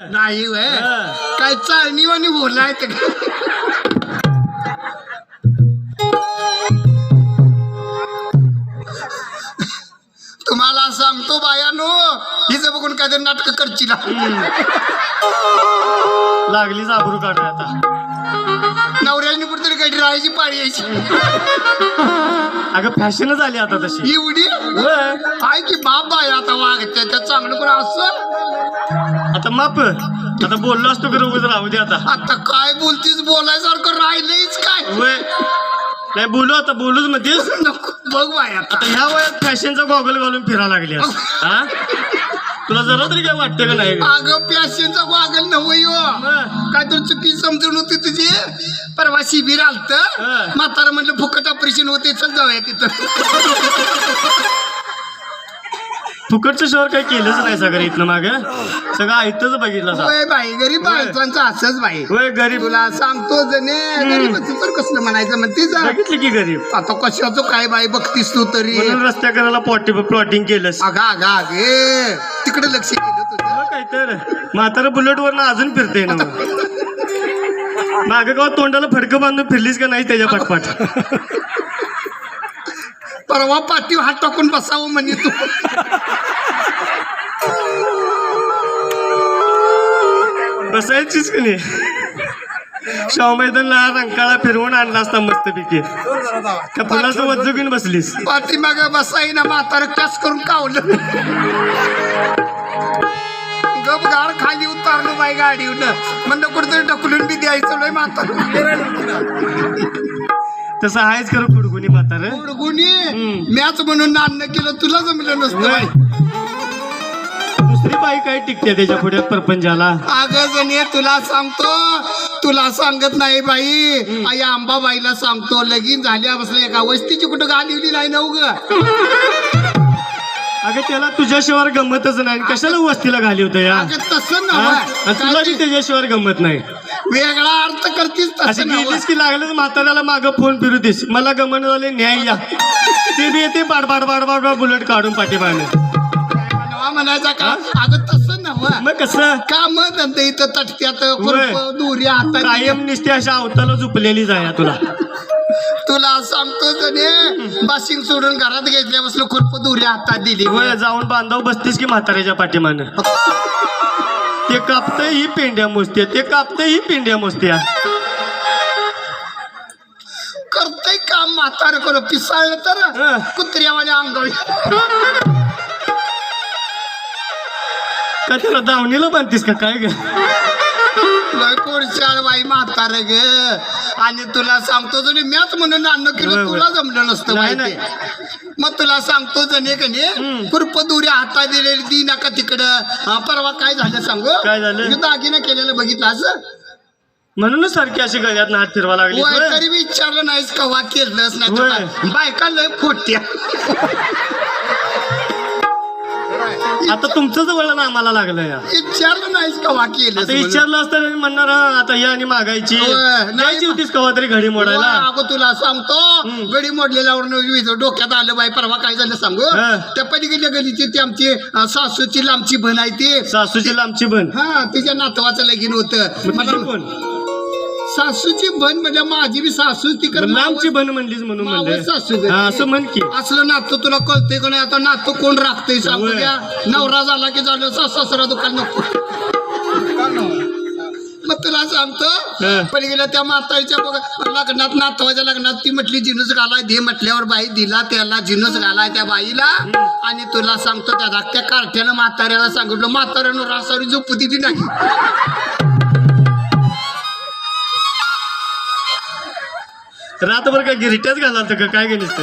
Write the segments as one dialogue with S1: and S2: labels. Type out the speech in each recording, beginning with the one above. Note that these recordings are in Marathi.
S1: नाही वय. काय चाळणीवानी बोलाय ते तुम्हाला सांगतो बायानो हिचं बघून काहीतरी नाटक करची
S2: लागली जाबरू काढूया आता.
S1: नवऱ्याने कुठेतरी काही राहायची पाळी यायची.
S2: अगं फॅशनच आली आता तशी.
S1: एवढी?
S2: होय.
S1: काय की बाप बाय आता वागते त्या चांगलं पण असं?
S2: आता माप आता बोललो असतो की रोज राहू दे आता.
S1: आता काय बोलतीस? बोलायसारखं राहिलंच काय?
S2: होय. नाही बोलू आता बोलूच मध्येच
S1: नको बघ बाय आता.
S2: ह्या वयात फॅशनचा गॉगल घालून फिरा लागली. हा? तुला जरा तरी काय वाटतं का नाही?
S1: अगं पॅशनचा वागल नव्हे हो. काय तर चुकी समजून होती तुझी. परवा शिबिर आलत. म्हातारा म्हटलं फुकट ऑपरेशन होते चल जाऊया तिथं.
S2: फुकटचं शहर काही केलंच नाही सगळं इथनं माग. सगळं ऐकतच बघितलं सा.
S1: होय बाई गरीब असंच बाई.
S2: होय गरीब.
S1: तुला सांगतो जने गरीबाचं तर कसलं म्हणायचं म्हणते जा.
S2: बघितली की गरीब.
S1: आता कशाचं काय बाई बघतीस तू तरी.
S2: म्हणून रस्त्या करायला पॉटी प्लॉटिंग केलंस.
S1: अगा अगा अगे तिकडे लक्ष केलं तुझं.
S2: मग काय तर म्हातारा बुलेट वरनं अजून फिरते ना माग. गाव तोंडाला फडकं बांधून फिरलीस का नाही त्याच्या पाठपाठ?
S1: परवा पाठीव हात टाकून बसावं म्हणे तू.
S2: बसायचीच की नाही? शाव मैदानला रंकाळा फिरवून आणला असता मस्तपैकी. त्या फुलाचं वज्ज घेऊन बसलीस?
S1: पाठीमाग बसाई ना म्हातारं कस करून कावलं? गप गाड खाली उतारलो बाई गाडीवर म्हणलं कुठेतरी ढकलून बी द्यायचं लय म्हातारं.
S2: तसं आहेच खरं फुडकुनी म्हातार. हम्म.
S1: मॅच म्हणून नाणं केलं तुला जमलं नसतं.
S2: दुसरी बाई काय टिकते त्याच्या पुढे परपंचाला?
S1: अगं जणे तुला सांगतो. तुला सांगत नाही बाई. आई आंबाबाईला सांगतो लगीन झाल्यापासून एका वस्तीची कुठं गालिवली नाही ना उग
S2: अगं त्याला तुझ्याशिवाय गमतच नाही. कशाला वस्तीला घाली होतं या?
S1: अगं तसं
S2: हा? आणि तुला बी त्याच्याशिवाय गमत नाही.
S1: वेगळा अर्थ करतीस
S2: अशी
S1: तसं नव्ह.
S2: गेलीस की लागलंच म्हाताऱ्याला मागं फोन फिरवतीस. मला गमन झाले न्याय या. ते बी येते बाड बाड बाड बाड बाड बुलेट काढून पाठीमागणे
S1: नवा म्हणायचा का? अगं तसं नव्ह.
S2: मग कसं?
S1: काम धंदे इथं तटत्यात
S2: होय.
S1: खुरपं, हातात
S2: कायम निसते अशा अवताला झुपलेली जाया तुला.
S1: तुला सांगतो जणे बाशिंग सोडून घरात घेतल्यापासून खुरप दुरी हातात दिली
S2: होय जाऊन बांधाव बसतीस की म्हाताऱ्याच्या पाठीमागं. ते कापतंय ही पेंड्या मोजते ते कापतंय ही पेंड्या मोजत्या.
S1: करतय काम म्हातार करो पिसाळलं तर
S2: हं.
S1: कुत्र्यावाल्या अंगावी
S2: का त्याला दावणीला बांधतीस का? काय ग?
S1: पोरशाळ बाई म्हातार ग? आणि तुला सांगतो जणी मॅच म्हणून अन्न केलं. तुला जमलं नसतं
S2: नाही,
S1: माहिती. मग तुला सांगतो जणे कने खुरप दुरी हातात दिलेली दी नका तिकडं. हा, परवा काय झालं सांगू?
S2: काय झालं?
S1: हे दागिना केलेलं बघितलं असं.
S2: म्हणूनच सारखी अशी गळ्यात हात फिरवा लागली होय.
S1: तरी विचारलं नाहीस कवा केलंच नाही
S2: होय.
S1: बायका लय खोट्या.
S2: आता तुमचंच वळण आम्हाला लागलं या
S1: विचारलं नाहीस कवा केलं
S2: आता विचारलं असतं तर म्हणणार "हा, आता ही आणि मागायची.
S1: होय, नाही.
S2: द्यायची होतीस कवा तरी घडी मोडायला.
S1: अगं तुला सांगतो गडी मोडलेल्यावर डोक्यात आलं बाई परवा काय झालं सांगू?
S2: हा.
S1: त्या पलीकडल्या गलीची ती आमची अं, सासूची लांबची बन आहे ती.
S2: सासूची लांबची बन
S1: हा तिच्या नातवाचं लगीन होतं.
S2: मग
S1: मला
S2: तुझी कोण?
S1: सासूची बन म्हणजे माझी बी सासू तिकडे
S2: लांबची बन म्हणलीस म्हणून
S1: सासू.
S2: हा असं म्हण की.
S1: असलं नातं तुला कळतंय का नाही? आता नातं कोण राखतंय सांगू
S2: होय.
S1: द्या. नवरा झाला की झालं सासू सासरा दुकान नको. मग तुला सांगतो
S2: हं.
S1: पलीकडे त्या म्हातारीच्या बघ लग्नात नातवाच्या लग्नात ती म्हटली जिनूस घालाय दे म्हटल्यावर बाई दिला त्याला जिनूस घालाय त्या बाईला. आणि तुला सांगतो त्या धाकट्या कार्ट्यानं म्हाताऱ्याला सांगितलं म्हाताऱ्यानं रासारी झोपू दिली नाही.
S2: रातभर काय गिरिट्याच घालाल का? काय गेलीस ते?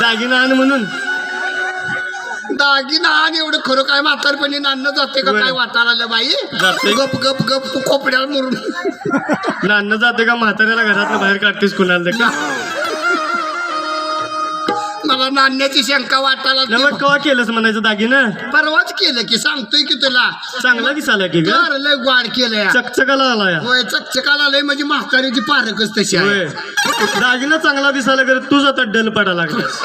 S2: दागिना आण म्हणून.
S1: दागिना आणि एवढं खरं काय म्हातारपणी नाणं जाते का. काय वाटायला बाई?
S2: जाते.
S1: गप गप गप खोपड्याला मुरून.
S2: नान्न जाते का? म्हाताऱ्याला घरातनं बाहेर काढतेस कुणाला का?
S1: मला नाण्याची शंका वाटायला
S2: कवा केलंस म्हणायचं दागिनं?
S1: परवाच केलं की सांगतोय की तुला.
S2: चांगला दिसाला की ग?
S1: लय ग्वाड केलंय.
S2: चकचकाला आला या
S1: होय चकचकाला लय म्हणजे म्हातारीची पारकच तशी आहे.
S2: होय. दागिना चांगला दिसायला करत तूच आता डल पडा लागलास.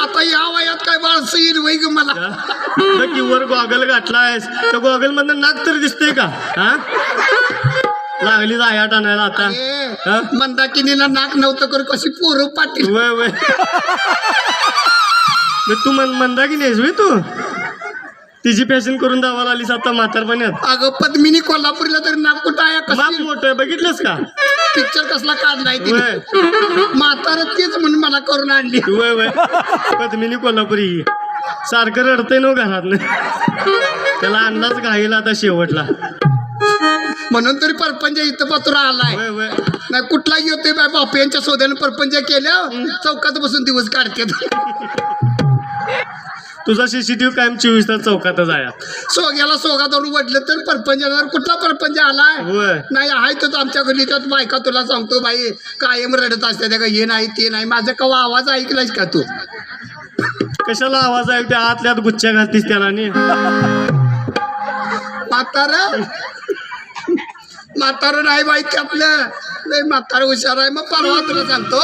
S1: आता या वयात काय बाळसं येईल वै ग मला?
S2: बघ की वर गॉगल घातलायस. तर गॉगल मधनं नाक तर दिसतंय का? हा? लागली जाया टाणायला आता. हा?
S1: मंदाकिनीला नाक नव्हतं कर कशी पोरं पाटील.
S2: वय वय. मग तू मन मंदा की नाहीस होय तू? तिची फॅशन करून दावाला आलीस आता म्हातारपण्यात
S1: अगं पद्मिनी कोल्हापूरला तरी नाक कुठं आहे
S2: बाप
S1: कशी
S2: मोठं आहे बघितलंस का?
S1: पिक्चर कसला काढलाय तिने?
S2: वय.
S1: म्हातारा तेच म्हणून मला करून आणली.
S2: वय वय. पद्मिनी कोल्हापुरी सारखं रडतंय ना घरात त्याला आणलाच घाईला आता शेवटला.
S1: म्हणून तरी परपंच इथं पत्र आलाय
S2: वय वय.
S1: नाही कुठला येतोय बाय बाप यांच्या शोधाने परपंच केल्या चौकात बसून दिवस काढते
S2: तुझा सीसीटीव्ही कायम चोवीस तास चौकातच आहे.
S1: सोग्याला सोगा धरून वडलं तर परपंचावर कुठला परपंच आलाय? नाही आहे तर आमच्या गल्लीच्यात बायका तुला सांगतो बाई कायम रडत असते त्या का हे नाही ते नाही माझा कवा आवाज ऐकलायस का तू?
S2: कशाला आवाज आहे त्या आतल्या आत गुच्छा घालतीस त्याला नी.
S1: म्हातारा म्हातारा नाही बाई आपलं. लय म्हातारा हुशार आहे. मग परवा तुला सांगतो.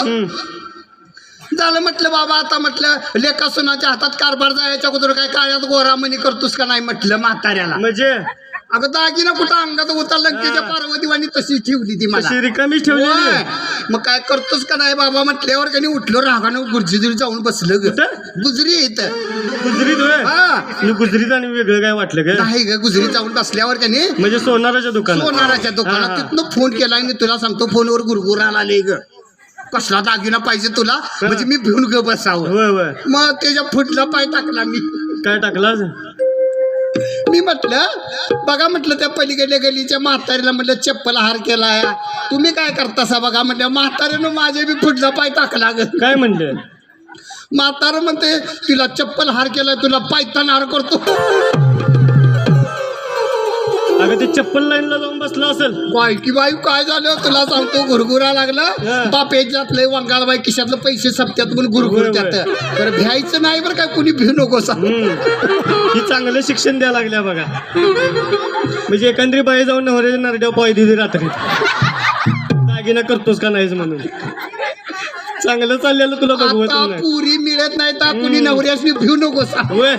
S1: झालं म्हटलं बाबा आता म्हटलं लेका सुनाच्या हातात कारभार जायच्या अगोदर काय काळ्यात गोरामणी करतोस का नाही म्हटलं म्हाताऱ्याला.
S2: म्हणजे?
S1: अगं दागिना कुठं अंगात होता लंकेच्या
S2: हा.
S1: पार्वतीवाणी तशी ठेवली ती मला.
S2: तशी
S1: होय.
S2: आहे.
S1: मग काय करतोस का नाही बाबा? म्हटल्यावर कधी उठलो रागानं गुरुजीजवळ जाऊन बसलं ग.
S2: कुठं?
S1: गुजरी इथं.
S2: गुजरीत होय?
S1: हा.
S2: मी गुजरीत आणि वेगळं काय वाटलं का
S1: नाही ग गुजरी जाऊन बसल्यावर त्याने
S2: म्हणजे सोनाराच्या दुकानात.
S1: सोनाराच्या दुकानात.
S2: हा.
S1: तिथनं फोन केलाय आणि तुला सांगतो फोनवर गुरगुराला आले ग. कसला दागिना पाहिजे तुला? म्हणजे मी भिवून ग बसावं.
S2: होय होय.
S1: मग त्याच्या फुटला पाय टाकला मी.
S2: काय टाकलास
S1: मी म्हटलं बघा म्हटलं त्या पलीकडल्या गलीच्या म्हातारीला म्हटलं चप्पल हार केलाय. तुम्ही काय करतासा बघा म्हटलं म्हातारीनं माझे बी फुटला पाय टाकला ग.
S2: काय म्हणले?
S1: म्हातारं म्हणते तिला चप्पल हार केलाय तुला पायतान हार करतो.
S2: अगं ते चप्पल लाईनला जाऊन बसला असेल.
S1: काय की बाई काय झालं? तुला सांगतो गुरगुरा लागला.
S2: हा.
S1: बापेच्यातले वंगाळबाई खिशातलं पैसे सप्त्यात म्हणून गुरगुरत्यात तर भ्यायचं नाही बरं काय कुणी भिऊ नको सांग
S2: हम्म. ही चांगलं शिक्षण द्यायला लागल्या बघा. म्हणजे एखादी बाई जाऊन नवऱ्याच्या नरड्या पाय दिली रात्री. दागिना करतोस का नाहीस म्हणून. चांगलं चाललेलं तुला
S1: आता पुरी मिळत नाही तर कुणी नवऱ्यासनी भिऊ नको सांग
S2: होय.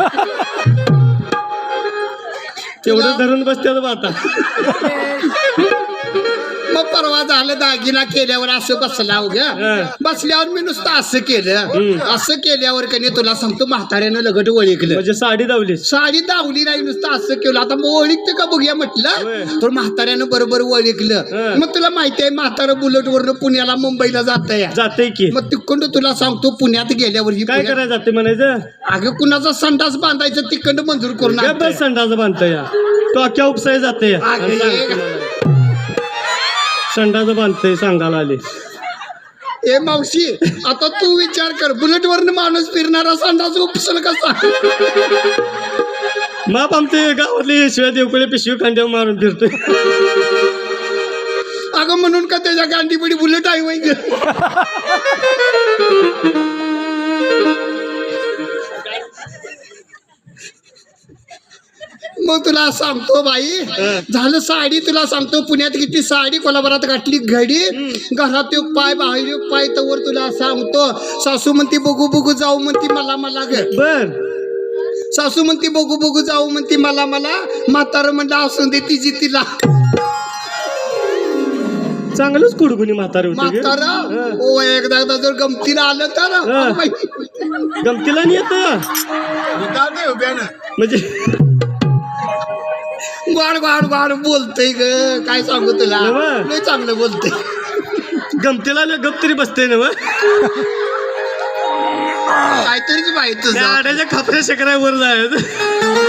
S2: तेवढं धरून बसत्यात बा आता.
S1: मग परवा झालं दागिना केल्यावर असं बसला. ग बसल्यावर मी नुसतं असं केलं. असं केल्यावर कधी तुला सांगतो म्हाताऱ्यानं लगट ओळखलं.
S2: म्हणजे साडी दावलीस?
S1: साडी दावली नाही नुसतं असं केलं. आता मग ओळखते का बघूया. म्हटलं? तर म्हाताऱ्यानं बरोबर ओळखलं. मग तुला माहिती आहे म्हातारं बुलेट वरनं पुण्याला मुंबईला जात
S2: जाते की.
S1: मग तिकडं तुला सांगतो पुण्यात गेल्यावर ही
S2: काय करायचं जाते म्हणायचं?
S1: अगं कुणाचा संडास बांधायचं तिकडं मंजूर करून
S2: संडास बांधतं या तो अख्ख्या उपसाय जाते.
S1: अगं,
S2: संडास बांधतंय सांगायला आले.
S1: ए मावशी आता तू विचार कर बुलेट वरनं माणूस फिरणारा संडास उपसल कसा?
S2: माप आमचे गावातले शिवाय देवकडे पिशवी खांद्यावर मारून फिरतोय.
S1: अगं म्हणून का त्याच्या गांडीपडी बुलेट आहे वै मग तुला सांगतो बाई. झालं साडी तुला सांगतो. पुण्यात किती साडी कोल्हापुरात घातली घडी. घरात एक पाय बाहेर एक पाय तवर तुला सांगतो. सासू म्हणती बघू बघू जाऊ म्हणती मला मला ग.
S2: बर.
S1: सासू म्हणती बघू बघू जाऊ म्हणती मला मला. म्हातारं म्हणलं असून दे तिची तिला.
S2: चांगलंच कुडकुनी म्हातारे होते.
S1: म्हातारा?
S2: हं.
S1: ओ एकदा एकदा जर गमतीला आलं तर.
S2: गमतीला नाही येत. म्हणजे
S1: गोड गोड गोड बोलतय ग. काय सांगू तुला?
S2: नवं.
S1: लय चांगलं बोलतय.
S2: गमतीला आलं गप तरी बसते ना
S1: काहीतरीच माहीत
S2: त्या
S1: तुझं
S2: आड्याच्या खापऱ्या जायचं.